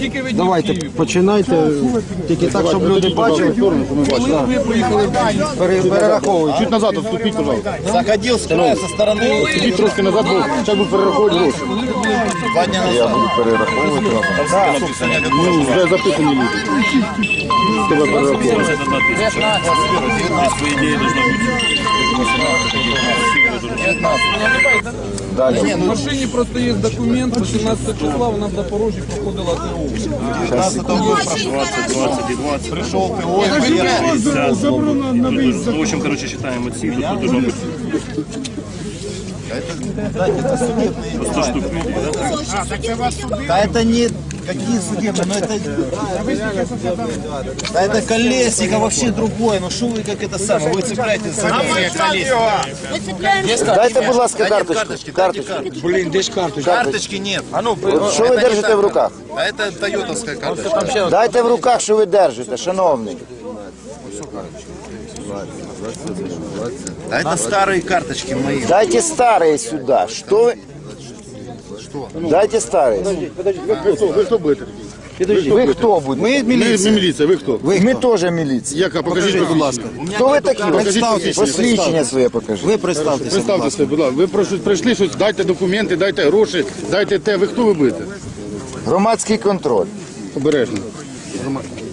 Скільки ви днів в Давайте Києві? починайте тільки так, щоб люди бачили. Коли ви поїхали в Київ? Пере- Перераховуйте. Чуть назад отступіть, пожалуйста. Заходил с края, со стороны. Чуть трошки назад, бо зараз буду перераховувати гроші. Два дня назад. Ну, вже записані люди. Тебе перераховувати. В машині просто є документ, 18 числа вона в Запорожжі проходила ТО. 19 августа. 20 и 20. Пришел ТО и приехал. Ну, в общем, короче, считаем от силы. Тут должно быть 100 штук. Да это не какие судебные, но это... Да это колесико вообще другое. Ну что вы как это самое? Вы цепляетесь за колесико. Дайте, будь ласка, Да карточку. карточки, дайте карточки. Блін, де ж карточка? Карточки нет. А ну, Що ви держите в руках? А это тойотовская карточка. Дайте в руках, що ви держите, шановний. А это старые карточки мои. Дайте старые сюда. Что вы? Дайте старые. Ви хто? Ви хто будете? Ви хто будете? Ми Ми ми міліція, ви хто? Ми теж міліція. Яка? Покажіть, будь ласка. Хто ви такі? Представтеся. Посвідчення своє покажіть. Ви представтеся. Представте себе, будь ласка. Ви про щось прийшли, щось, дайте документи, дайте гроші, дайте те. Ви хто ви будете? Громадський контроль. Обережно.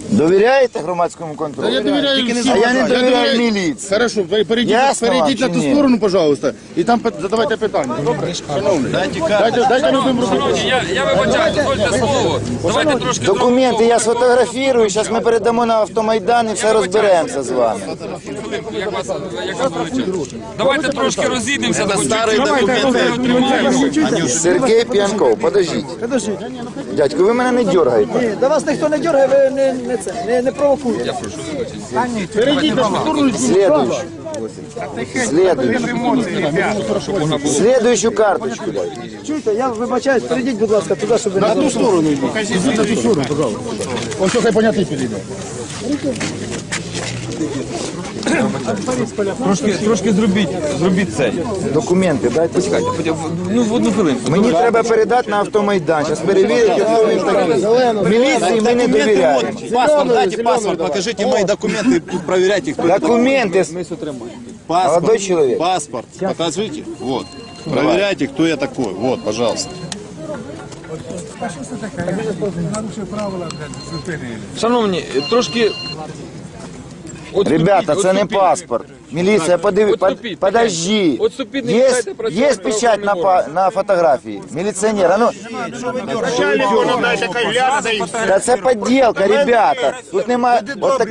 Довіряєте громадському Та контролю? я довіряю всім. А я не довіряю міліції. Хорошо, ви перейдіть, Ясно перейдіть на вам ту чи ні? сторону, пожалуйста, і там пи- задавайте питання. Добре? Шановний. Дайте, дайте людям робити. Я, я вибачаю, дозвольте слово. Давайте трошки Документи я сфотографірую, зараз ми передамо на автомайдан і все розберемося з вами. як вас, як вас величать. Давайте трошки розійдемося. Это хоч старые чуть-чуть. документы. Сергій П'янков, подождіть. Дядько, ви мене не дергаєте. До вас ніхто не дергає, ви не, не, це, не, не провокуєте. Перейдіть на ту сторону. Следующую. Следующую. Следующую карточку дай. Чуєте, я вибачаюсь, перейдіть, будь ласка, туди, щоб ви На ту сторону йдіть. На ту сторону, пожалуйста. Он що хай понятий підійде. Трошки, трошки зробіть, зробіть це. Документи дайте. Почекайте, хоч в- ну в одну хвилинку. Мені треба передати на автомайдан. Зараз перевірять, хто він такий. Міліції ми не довіряємо. Паспорт, дайте паспорт, покажите мои документы, проверяйте их. Документи. Паспорт, Молодой человек. Паспорт, покажите. Вот. Проверяйте, кто я такой. Вот, пожалуйста. Шановні, трошки... Ребята, це не паспорт. Міліція, подиви, под- Отступіть, подожди. Отступіть, не Є, мішайте працювати є печать на, па- на фотографії. Міліціонер, а ну. Та це поділка, ребята. Тут немає... От так...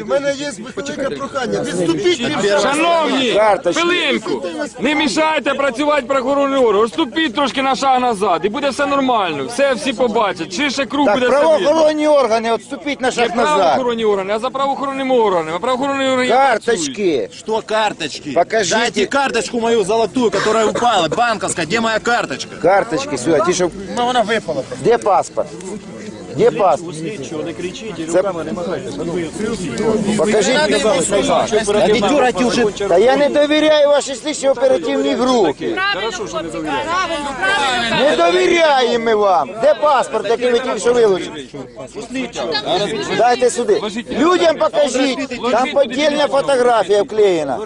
Шановні, Карточки. хвилинку, не мішайте працювати правоохоронний орган. Отступіть трошки на шаг назад і буде все нормально. Все всі побачать. Ширше круг Так, буде видно. правоохоронні органи, відступіть на шаг назад. правоохоронні органи, а за правоохоронними органами. А правоохоронні органи працюють. Карточки. Что карточки? Покажите. Дайте карточку мою золотую, которая упала, банковская. Где моя карточка? Карточки сюди, ті, що... Ну, она выпала. Де паспорт? Де паспорт? Це... Покажіть, Да не дергайте уже. Та я не довіряю вашій слідчій оперативній групі. Правильно, правильно. Не довіряємо ми вам. Де паспорт, який ви тільки що вилучили? Дайте сюди. Людям покажіть. Там подільна фотографія вклеєна.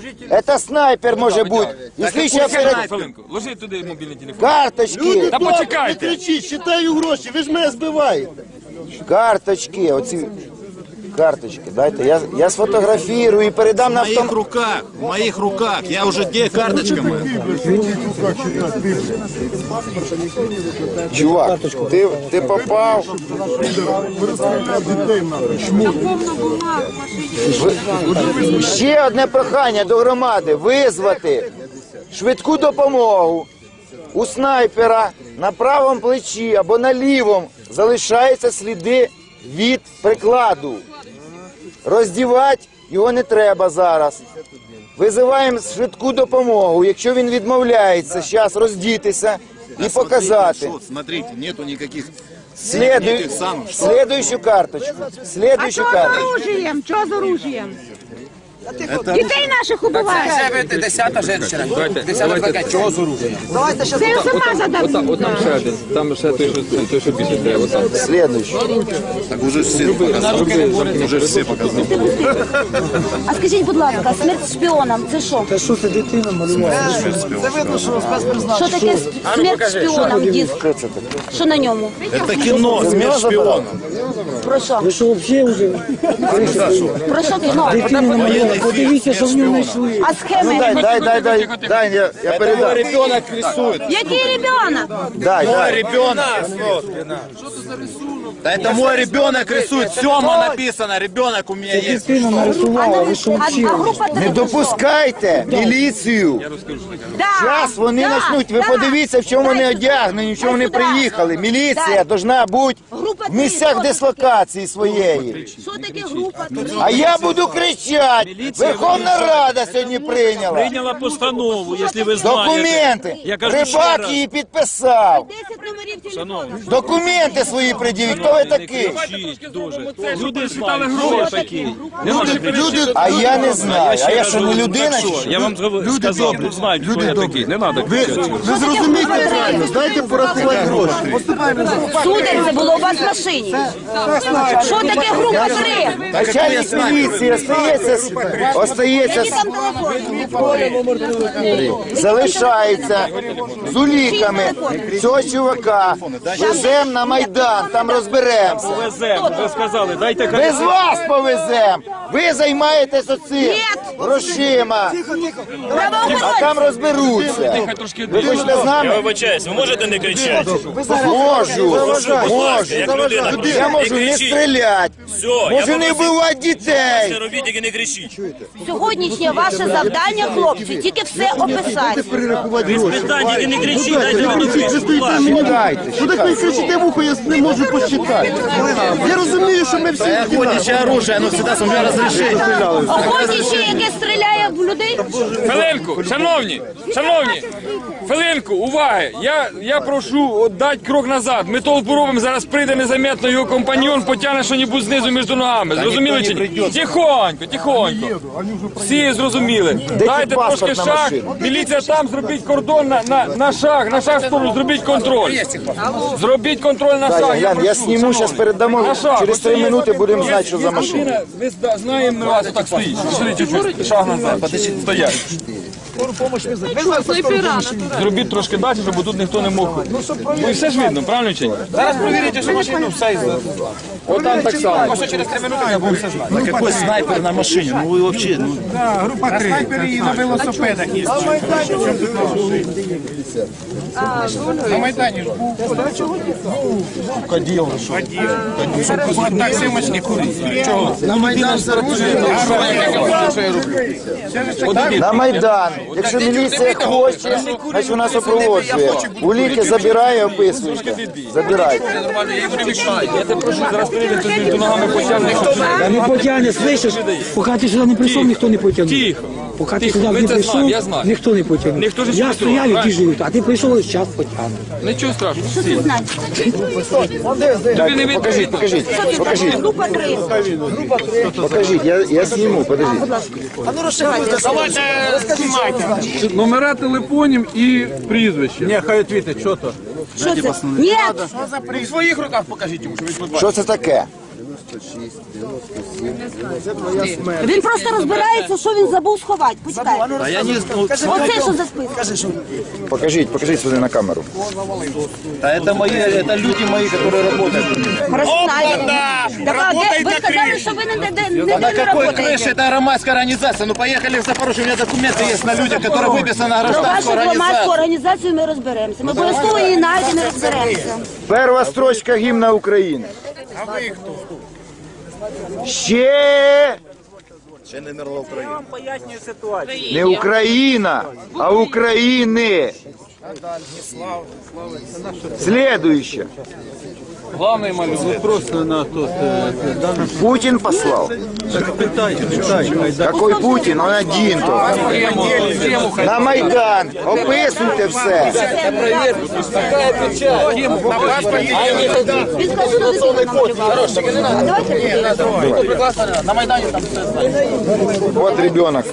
Це снайпер може бути. І слідчий оперативний. Ложіть туди мобільний телефон. Карточки, Та почекайте. Кричіть, считаю гроші, ви ж мене збиваєте. Карточки, оці карточки. Дайте, я, я сфотографірую і передам В на моих автом... руках, в моих руках. Я уже где карточка моя? Чувак, ти, ти попав. Ще одне прохання до громади визвати швидку допомогу. У снайпера на правому плечі або на лівому залишаються сліди від прикладу. Роздівати його не треба зараз. Визиваємо швидку допомогу. Якщо він відмовляється, зараз роздітися і показати. Смотрите, нету самых. следующую карточку. А Следующую що з карточку. оружием? Що з оружием? Дітей наших убивають. Це десята жінка. Десята така, чого з оружия? Давайте ще Це я сама задам. От там ще один, там ще той, що, той, що більше треба. Слідуючий. Так уже все показали. Уже все показали. А скажіть, будь ласка, смерть шпіонам це що? Та що це дитина малювала? Це видно, що спецпризначення. Що таке смерть шпіонам диск? Що на ньому? Это кино, смерть шпиона. Про що? Ви що взагалі вже Про що кіно? дитину намалювали? Подивіться, що в нього знайшли. А схеми? Дай, дай, дай, дай, дай, я, я передам. Ребенок рисует. Який ребенок? Дай, дай. Ребенок. Да это мой ребенок рисует. Сема написано. Ребенок у меня есть. Дитина нарисувала, ви що Не допускайте міліцію. Зараз вони почнуть. Ви подивіться, в чому вони одягнені, в чому вони приїхали. Міліція должна бути в місцях дислокації своєї. Що таке група? А я буду кричати. Верховна Рада сьогодні прийняла. Прийняла постанову, якщо ви знаєте. Документи. Рибак її підписав. 10 номерів телефону. Документи свої пред'явіть. Хто ви такий? Люди такий. Не можна Люди, а я не знаю. А я що не людина? чи що? Я вам сказав, тут знають, хто я такий. Не треба кричати. Ви зрозумійте правильно, дайте порахувати гроші. Сударь, це було у вас в машині. Що таке група 3? Начальник міліції остається, остається, там залишається з уліками цього чувака. Веземо на Майдан, там розберемося. Повеземо, Ви сказали, дайте Без вас повеземо. Ви займаєтесь оцим грошима, а там розберуться. Ви хочете з Я нами? вибачаюсь, ви можете не кричати? Можу, можу. як людина. Я можу не стріляти, Все, можу не вбивати дітей. робіть, тільки не кричіть. Сьогоднішнє ваше завдання, хлопці, тільки все описати. Перерахувати гроші. Питань, тільки не кричіть, дайте мені Ви кричати. стоїте мені. Читайте, Ну так ви кричите в ухо, я не можу посчитати. Я розумію, що ми всі Охотничье оружие, оно всегда с меня разрешение. Охотниче, яке стріляє в людей. Хвилинку, шановні, шановні, хвилинку, уваги. Я, я прошу дати крок назад. Ми толпу робимо, зараз прийде незаметно його компаньон, потягне що-небудь знизу між ногами. Зрозуміли чи ні? Тихонько, тихонько. Всі зрозуміли. Дайте трошки шаг. Міліція там, зробіть кордон на, на, на шаг, на шаг сторону, зробіть контроль. Зробіть контроль на шаг. Я прошу, сніму, зараз передамо. Через три минути будемо знати, що за машина. Ми знаємо, ми вас так стоїть. Шаг назад. Стоять. Зробіть трошки далі, щоб тут ніхто не мог. Ну і все ж видно, правильно чи ні? Зараз провірите, що машину все От там так само. Може через три минути я буду все знати. Так. какой снайпер на машине? Ну вы вообще, ну, На Майдан. заражує. На Майдан. Якщо міліція хоче, значить вона супроводжує. Уліки забирає, описуєте. Забирайте. Я тебе прошу, зараз прийде хтось ногами потягне. не потягне, слышиш? Поки ти сюди не прийшов, ніхто не потягне. Тихо. Поки ти Тихо, ми не це прийшов, знаємо, я знаю. ніхто не потягне. Ніхто ж Я не стояв і живуть, а ти прийшов і зараз потягне. Нічого страшного. Тобі не. Покажіть, покажіть, покажіть, Група 3. покажіть. Я, я зніму, подождіть. А ну розшивайте. Номера телефонів і прізвище. Ні, хай відвітить, що то. Що це? Ні, В своїх руках покажіть йому, що він тут Що це таке? він просто розбирається, що він забув сховати. Почитай. а я не... ну, Оце що за список? Покажіть, покажіть сюди на камеру. Да это мои, это люди мои, которые работают. у меня. Хорошо, знаю. Так, а де- ви сказали, що ви не, не, не, не, А на не какой крыше? работаєте. Это громадская организация. Ну поехали в Запорожье, у меня документы есть на людях, которые выписаны на Про вашу гражданскую громадську организацию. організацію ми розберемося. Ми обов'язково її знайдемо і розберемося. Перша строчка гімна України. А ви хто? Ще Ще не мерла Україна. не Україна, а України. Следующее. Главный молитв. Просто на тот... Путин послал? Какой Путин, Он один то. На Майдан. Описуйте все. Вот ребенок.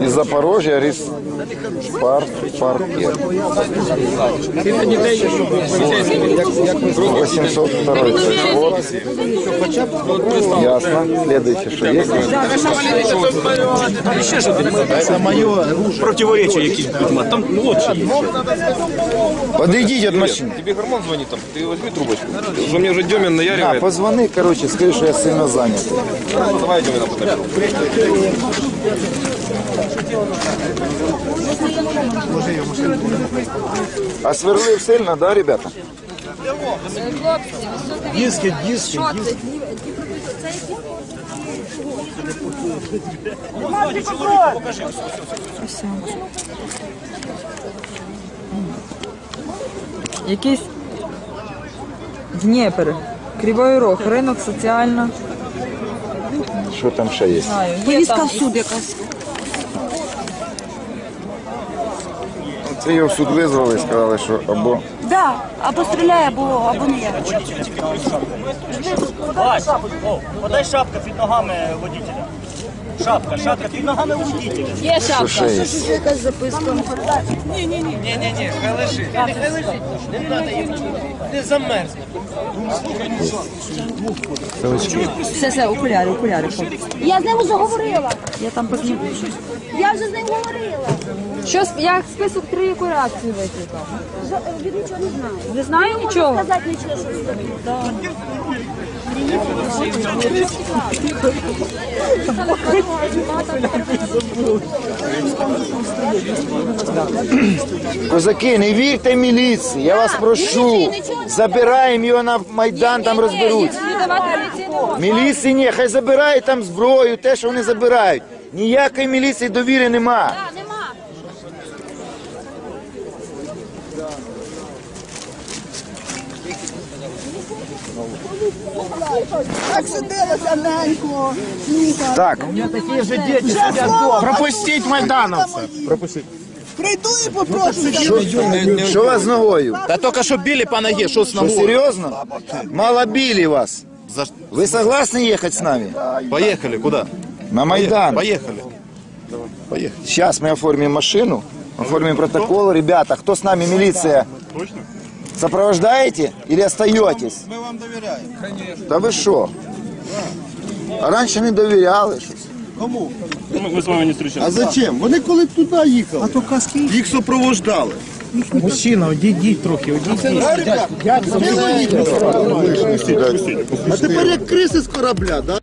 Из Запорожья, рис пар, паркет. Ти не даєш, щоб 802 год. Ясно. Следующее, что есть? Противоречия якісь будуть. Там ну, от чи є. Подойдите от машины. Тебе гормон звонит там, ты возьми трубочку. Уже мне уже Демин А, наяривает. позвони, короче, скажи, что я сильно занят. Давай Демина потом. А сверлив сильно, да, ребята? Диски, диски, диски. Якийсь Дніпр, Кривий Рог, ринок соціально. Що там ще є? Знаю, є Повістка там в суд якась. Це його в суд визвали, сказали, що або Да, або стріляє, або, або не я. Подай шапка під ногами водителя. Шапка, шапка під ногами водителя. Є шапка, що якась записка. Все, все, окуляри, окуляри. Я з ним вже говорила. Я там позніму. Я вже з ним говорила. Що, як список три реакції викликав? З- Він нічого не знає. Не знаю нічого. сказати нічого, що зробив. Козаки, не вірте міліції, я вас прошу. Забираємо його на Майдан, там розберуться. Міліції ні, хай забирають там зброю, те, що вони забирають. Ніякої міліції довіри нема. Так сиділося ненько. Так, Пропустіть майдановця. Прийду і попрошу. що у вас з ногою? Та тільки що били по ноге, що з Що, серйозно? Мало били вас. Вы согласны ехать с нами? Поехали, куда? На Майдан. Поехали. Поехали. Сейчас мы оформим машину, оформим протокол. Ребята, кто с нами, милиция? Точно? Сопровождаете или остаетесь? Мы вам доверяем. Да вы что? А раньше не доверяли щось. Ми, ми з вами не зустрічалися. А зачем? Вони коли туди їхали. А то казки. Їх супровождали. Мужчина, одійдіть трохи, одійдіть. А тепер як криси з корабля, да?